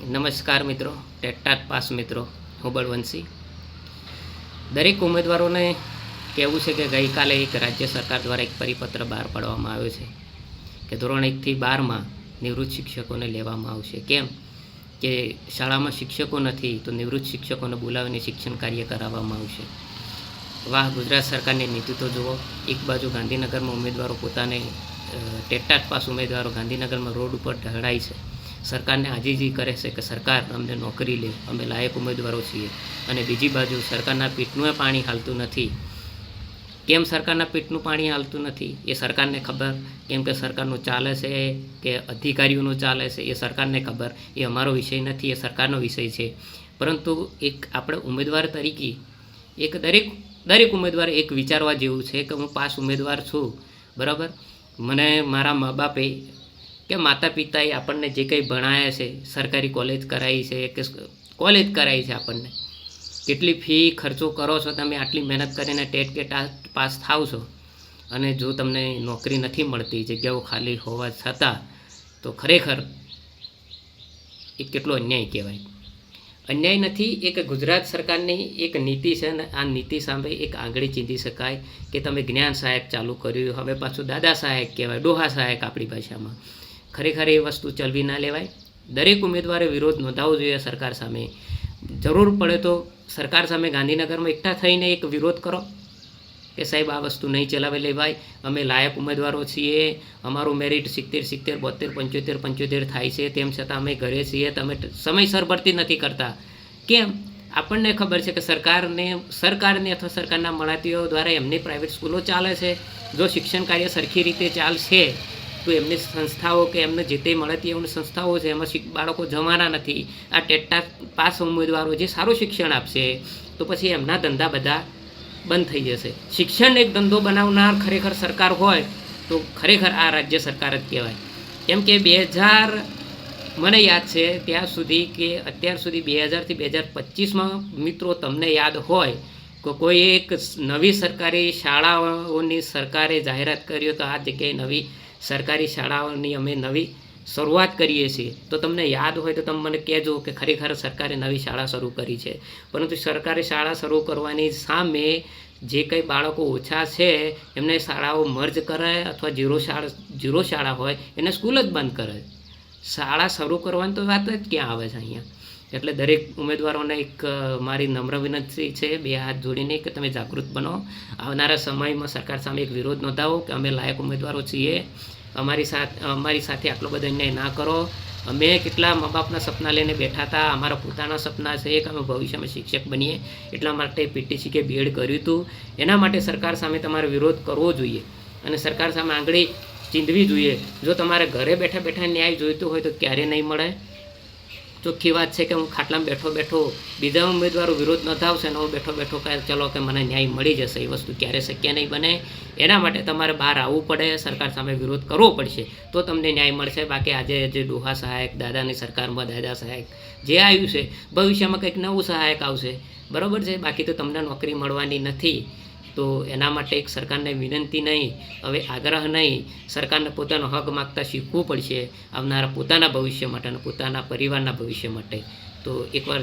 નમસ્કાર મિત્રો ટેટાટ પાસ મિત્રો, હું બળવંશી દરેક ઉમેદવારોને કહેવું છે કે ગઈકાલે એક રાજ્ય સરકાર દ્વારા એક પરિપત્ર બહાર પાડવામાં આવ્યો છે કે ધોરણ એકથી બારમાં નિવૃત્ત શિક્ષકોને લેવામાં આવશે. કેમ? કે શાળામાં શિક્ષકો નથી, તો નિવૃત્ત શિક્ષકોને બોલાવીને શિક્ષણ કાર્ય કરાવવામાં આવશે. વાહ, ગુજરાત સરકારની નીતિ તો જુઓ. એક બાજુ ગાંધીનગરમાં ઉમેદવારો પોતાને ટેટાટ પાસ ઉમેદવારો ગાંધીનગરમાં રોડ ઉપર ઢળાય છે. સરકારને આજીજી કરે છે કે સરકાર અમને નોકરી લે, અમે લાયક ઉમેદવારો છીએ. અને બીજી બાજુ સરકારના પીઠનું પાણી હાલતું નથી. કેમ સરકારના પીઠનું પાણી હાલતું નથી? એ સરકારને ખબર. કેમ કે સરકારનું ચાલે છે કે અધિકારીઓનું ચાલે છે, એ સરકારને ખબર. એ અમારો વિષય નથી, એ સરકારનો વિષય છે. પરંતુ એક આપણે ઉમેદવાર તરીકે, એક દરેક દરેક ઉમેદવાર એક વિચારવા જેવું છે કે હું પાસ ઉમેદવાર છું. બરાબર? મને મારા મા બાપે કે માતા પિતાએ આપણને જે કંઈ ભણાયા છે, સરકારી કોલેજ કરાવી છે, કે કોલેજ કરાવી છે આપણને. કેટલી ફી ખર્ચો કરો છો તમે, આટલી મહેનત કરીને ટેટ કે પાસ થાવ છો. અને જો તમને નોકરી નથી મળતી, જગ્યાઓ ખાલી હોવા છતાં, તો ખરેખર એ કેટલો અન્યાય કહેવાય. અન્યાય નથી, એક ગુજરાત સરકારની એક નીતિ છે અને આ નીતિ સામે એક આંગળી ચીંધી શકાય કે તમે જ્ઞાન સહાયક ચાલુ કર્યું, હવે પાછું દાદા સહાયક કહેવાય, ડોહા સહાયક આપણી ભાષામાં. ખરેખર એ વસ્તુ ચલવી ના લેવાય. દરેક ઉમેદવારે વિરોધ નોંધાવવો જોઈએ સરકાર સામે. જરૂર પડે તો સરકાર સામે ગાંધીનગરમાં એકઠા થઈને એક વિરોધ કરો કે સાહેબ, આ વસ્તુ નહીં ચલાવી લેવાય. અમે લાયક ઉમેદવારો છીએ. અમારું મેરિટ સિત્તેર સિત્તેર બોતેર પંચોતેર પંચોતેર થાય છે. તેમ છતાં અમે ઘરે છીએ. તમે સમયસર ભરતી નથી કરતા. કેમ? આપણને ખબર છે કે સરકારને સરકારને અથવા સરકારના મળાતીઓ દ્વારા એમની પ્રાઇવેટ સ્કૂલો ચાલે છે. જો શિક્ષણ કાર્ય સરખી રીતે ચાલશે તો એમની સંસ્થાઓ કે એમને જે તે મળતીઓની સંસ્થાઓ છે, એમાં બાળકો જવાના નથી. આ ટેટા પાસ ઉમેદવારો જે સારું શિક્ષણ આપશે, તો પછી એમના ધંધા બધા બંધ થઈ જશે. શિક્ષણ એક ધંધો બનાવનાર ખરેખર સરકાર હોય, તો ખરેખર આ રાજ્ય સરકાર જ કહેવાય. કેમ કે બે હજાર, મને યાદ છે, ત્યાં સુધી કે અત્યાર સુધી બે હજારથી બે હજાર પચીસમાં મિત્રો તમને યાદ હોય કોઈ એક નવી સરકારી શાળાઓની સરકારે જાહેરાત કર્યો તો આ જગ્યાએ નવી સરકારી શાળાઓની અમે નવી શરૂઆત કરીએ છીએ. તો તમને યાદ હોય તો તમે મને કહેજો કે ખરેખર સરકારે નવી શાળા શરૂ કરી છે. પરંતુ સરકારી શાળા શરૂ કરવાની સામે જે કંઈ બાળકો ઓછા છે, એમને શાળાઓ મર્જ કરે અથવા જીરો શાળા જીરો શાળા હોય, એને સ્કૂલ જ બંધ કરે. શાળા શરૂ કરવાની તો વાત જ ક્યાં આવે છે અહીંયા? એટલે દરેક ઉમેદવારોને એક મારી નમ્ર વિનંતી છે, બે હાથ જોડીને કે તમે જાગૃત બનો. આવનારા સમયમાં સરકાર સામે એક વિરોધ નોંધાવો કે અમે લાયક ઉમેદવારો છીએ. અમારી સાથે અમારી સાથે આટલો બધો અન્યાય ના કરો. અમે કેટલા મા બાપના સપના લઈને બેઠા હતા, અમારા પોતાના સપના છે કે અમે ભવિષ્યમાં શિક્ષક બનીએ. એટલા માટે પીટીસી કે બીએડ કર્યું હતું. એના માટે સરકાર સામે તમારે વિરોધ કરવો જોઈએ અને સરકાર સામે આંગળી ચીંધવી જોઈએ. જો તમારે ઘરે બેઠા બેઠા ન્યાય જોઈતો હોય તો ક્યારે નહીં મળે? ચોખ્ખી વાત છે કે હું ખાટલામાં બેઠો બેઠો બીજા ઉમેદવારો વિરોધ ન થાવશે અને હું બેઠો બેઠો કહે, ચલો કે મને ન્યાય મળી જશે, એ વસ્તુ ક્યારે શક્ય નહીં બને. એના માટે તમારે બહાર આવવું પડે, સરકાર સામે વિરોધ કરવો પડશે, તો તમને ન્યાય મળશે. બાકી આજે જે ડોહા સહાયક, દાદાની સરકારમાં દાદા સહાયક, જે આવ્યું છે, ભવિષ્યમાં કંઈક નવું સહાયક આવશે. બરાબર છે? બાકી તો તમને નોકરી મળવાની નથી. તો એના માટે એક સરકારને વિનંતી નહીં, હવે આગ્રહ નહીં, સરકારને પોતાનો હક માગતા શીખવું પડશે આવનારા પોતાના ભવિષ્ય માટે અને પોતાના પરિવારના ભવિષ્ય માટે. તો એકવાર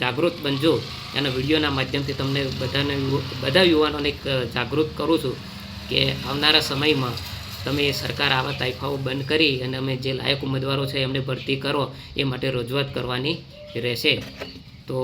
જાગૃત બનજો. એના વિડીયોના માધ્યમથી તમને બધાને બધા યુવાનોને એક જાગૃત કરું છું કે આવનારા સમયમાં તમે સરકાર આવા તાઇફાઓ બંધ કરી અને અમે જે લાયક ઉમેદવારો છે એમને ભરતી કરો, એ માટે રજૂઆત કરવાની રહેશે. તો